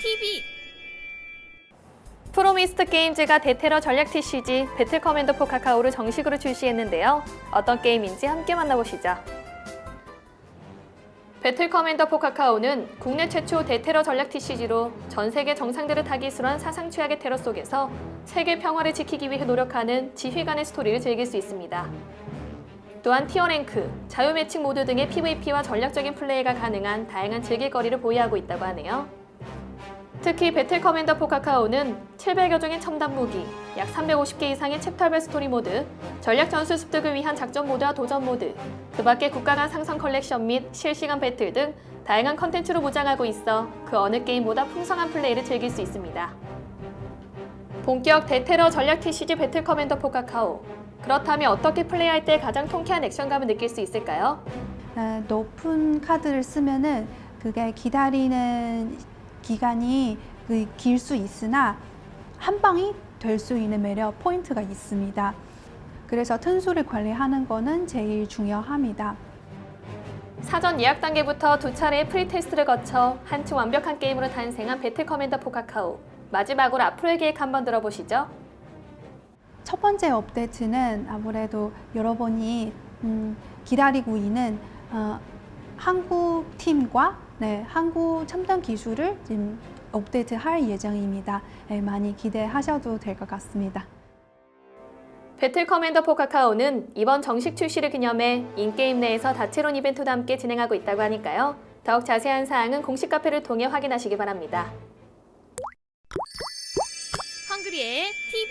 TV 프로미스트 게임즈가 대테러 전략 TCG 배틀 커맨더 포 카카오를 정식으로 출시했는데요. 어떤 게임인지 함께 만나보시죠. 배틀 커맨더 포 카카오는 국내 최초 대테러 전략 TCG로 전 세계 정상들을 타깃으로 사상 최악의 테러 속에서 세계 평화를 지키기 위해 노력하는 지휘관의 스토리를 즐길 수 있습니다. 또한 티어랭크, 자유매칭 모드 등의 PVP와 전략적인 플레이가 가능한 다양한 즐길거리를 보유하고 있다고 하네요. 특히 배틀 커맨더 포 카카오는 700여 종의 첨단 무기, 약 350개 이상의 챕터별 스토리 모드, 전략 전술 습득을 위한 작전 모드와 도전 모드, 그 밖에 국가 간 상성 컬렉션 및 실시간 배틀 등 다양한 컨텐츠로 무장하고 있어 그 어느 게임보다 풍성한 플레이를 즐길 수 있습니다. 본격 대테러 전략 TCG 배틀 커맨더 포 카카오. 그렇다면 어떻게 플레이할 때 가장 통쾌한 액션감을 느낄 수 있을까요? 어, 높은 카드를 쓰면은 그게 기다리는 기간이 그길수 있으나 한 방이 될 수 있는 매력 포인트가 있습니다. 그래서 튼수를 관리하는 거는 제일 중요합니다. 사전 예약 단계부터 두 차례의 프리 테스트를 거쳐 한층 완벽한 게임으로 탄생한 배틀 커맨더 포 카카오. 마지막으로 앞으로의 계획 한번 들어보시죠. 첫 번째 업데이트는 아무래도 여러분이 음, 기다리고 있는 어, 한국 팀과 네, 한국 첨단 기술을 지금 업데이트 할 예정입니다. 네, 많이 기대하셔도 될 것 같습니다. 배틀 커맨더 포 카카오는 이번 정식 출시를 기념해 인게임 내에서 다채로운 이벤트도 함께 진행하고 있다고 하니까요. 더욱 자세한 사항은 공식 카페를 통해 확인하시기 바랍니다. 헝그리의 TV